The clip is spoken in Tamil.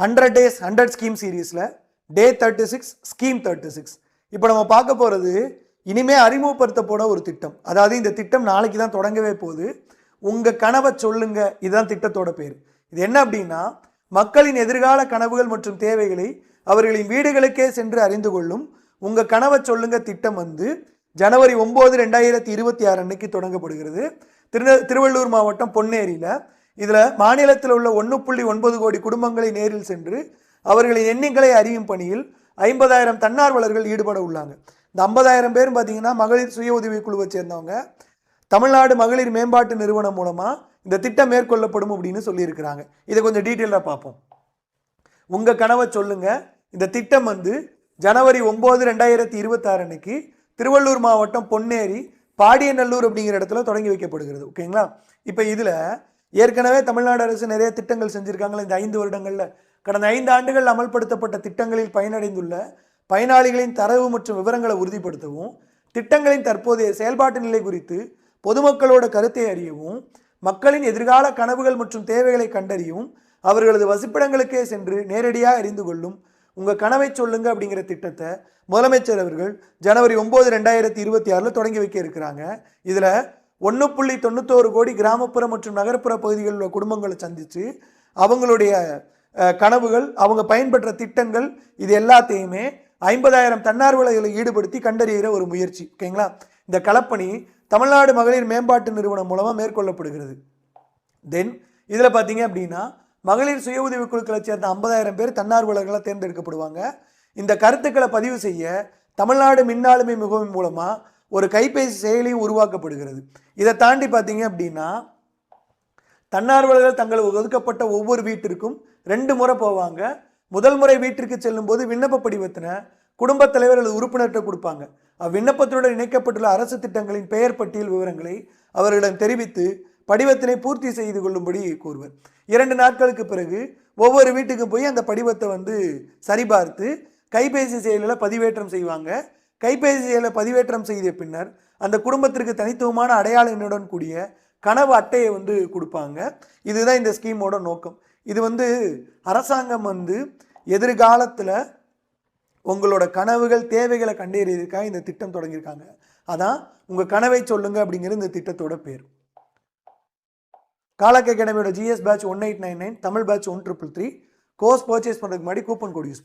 ஹண்ட்ரட் டேஸ் ஹண்ட்ரட் ஸ்கீம் சீரீஸில் day thirty six scheme thirty six இப்போ நம்ம பார்க்க போகிறது இனிமேல் அறிமுகப்படுத்தப்போட ஒரு திட்டம். அதாவது இந்த திட்டம் நாளைக்கு தான் தொடங்கவே போகுது. உங்கள் கனவை சொல்லுங்க. இதுதான் திட்டத்தோட பேர். இது என்ன அப்படின்னா மக்களின் எதிர்கால கனவுகள் மற்றும் தேவைகளை அவர்களின் வீடுகளுக்கே சென்று அறிந்து கொள்ளும் உங்கள் கனவை சொல்லுங்க திட்டம் வந்து ஜனவரி ஒம்பது ரெண்டாயிரத்தி இருபத்தி ஆறு அன்னைக்கு தொடங்கப்படுகிறது. திரு திருவள்ளூர் மாவட்டம் பொன்னேரியில் இதில் மாநிலத்தில் உள்ள ஒன்று புள்ளி ஒன்பது கோடி குடும்பங்களை நேரில் சென்று அவர்களின் எண்ணிக்கையை அறியும் பணியில் ஐம்பதாயிரம் தன்னார்வலர்கள் ஈடுபட உள்ளாங்க. இந்த ஐம்பதாயிரம் பேர் பார்த்தீங்கன்னா மகளிர் சுய உதவி குழுவை சேர்ந்தவங்க. தமிழ்நாடு மகளிர் மேம்பாட்டு நிறுவனம் மூலமாக இந்த திட்டம் மேற்கொள்ளப்படும் அப்படின்னு சொல்லியிருக்கிறாங்க. இதை கொஞ்சம் டீட்டெயிலாக பார்ப்போம். உங்கள் கனவை சொல்லுங்க. இந்த திட்டம் வந்து ஜனவரி ஒம்பது ரெண்டாயிரத்தி இருபத்தாறு அன்னைக்கு திருவள்ளூர் மாவட்டம் பொன்னேரி பாடியநல்லூர் அப்படிங்கிற இடத்துல தொடங்கி வைக்கப்படுகிறது. ஓகேங்களா? இப்போ இதில் ஏற்கனவே தமிழ்நாடு அரசு நிறைய திட்டங்கள் செஞ்சுருக்காங்களே இந்த ஐந்து வருடங்களில். கடந்த ஐந்து ஆண்டுகள் அமல்படுத்தப்பட்ட திட்டங்களில் பயனடைந்துள்ள பயனாளிகளின் தரவு மற்றும் விவரங்களை உறுதிப்படுத்தவும் திட்டங்களின் தற்போதைய செயல்பாட்டு நிலை குறித்து பொதுமக்களோட கருத்தை அறியவும் மக்களின் எதிர்கால கனவுகள் மற்றும் தேவைகளை கண்டறியவும் அவர்களது வசிப்பிடங்களுக்கே சென்று நேரடியாக அறிந்து கொள்ளும் உங்கள் கனவை சொல்லுங்க அப்படிங்கிற திட்டத்தை முதலமைச்சர் அவர்கள் ஜனவரி ஒம்பது ரெண்டாயிரத்தி இருபத்தி ஆறில் தொடங்கி வைக்க இருக்கிறாங்க. இதில் ஒன்று புள்ளி தொண்ணூத்தோரு கோடி கிராமப்புற மற்றும் நகர்ப்புற பகுதிகளில் உள்ள குடும்பங்களை சந்தித்து அவங்களுடைய கனவுகள் அவங்க பயன்பெற்ற திட்டங்கள் இது எல்லாத்தையுமே ஐம்பதாயிரம் தன்னார்வலர்களை ஈடுபடுத்தி கண்டறிகிற ஒரு முயற்சி. ஓகேங்களா? இந்த களப்பணி தமிழ்நாடு மகளிர் மேம்பாட்டு நிறுவனம் மூலமாக மேற்கொள்ளப்படுகிறது. தென் இதில் பார்த்தீங்க அப்படின்னா மகளிர் சுய உதவி குழுக்களை சேர்ந்த ஐம்பதாயிரம் பேர் தன்னார்வலர்களாக தேர்ந்தெடுக்கப்படுவாங்க. இந்த கருத்துக்களை பதிவு செய்ய தமிழ்நாடு மின்னாளுமை முகமை மூலமாக ஒரு கைபேசி செயலியும் உருவாக்கப்படுகிறது. இதை தாண்டி பார்த்தீங்க அப்படின்னா தன்னார்வலர்கள் தங்களுக்கு ஒதுக்கப்பட்ட ஒவ்வொரு வீட்டிற்கும் ரெண்டு முறை போவாங்க. முதல் முறை வீட்டிற்கு செல்லும்போது விண்ணப்ப படிவத்தினை குடும்பத் தலைவர் அல்லது உறுப்பினர்கிட்ட கொடுப்பாங்க. அவ்விண்ணப்பத்துடன் இணைக்கப்பட்டுள்ள அரசு திட்டங்களின் பெயர் பட்டியல் விவரங்களை அவர்களிடம் தெரிவித்து படிவத்தினை பூர்த்தி செய்து கொள்ளும்படி கூறுவர். இரண்டு நாட்களுக்கு பிறகு ஒவ்வொரு வீட்டுக்கும் போய் அந்த படிவத்தை வந்து சரிபார்த்து கைபேசி செயலில் பதிவேற்றம் செய்வாங்க. கைபேசியில் பதிவேற்றம் செய்த பின்னர் அந்த குடும்பத்திற்கு தனித்துவமான அடையாள எண்ணுடன் கூடிய கனவு அட்டையை வந்து கொடுப்பாங்க. இதுதான் இந்த ஸ்கீமோட நோக்கம். இது வந்து அரசாங்கம் வந்து எதிர்காலத்தில் உங்களோட கனவுகள் தேவைகளை கண்டறியதுக்காக இந்த திட்டம் தொடங்கியிருக்காங்க. அதான் உங்கள் கனவை சொல்லுங்க அப்படிங்கிறது இந்த திட்டத்தோட பேர். காலக் அகாடமியோட GS batch one eight nine nine Tamil batch one triple three course purchase பண்ணுறதுக்கு முன்னாடி கூப்பன் கோட் யூஸ் பண்ணுங்க.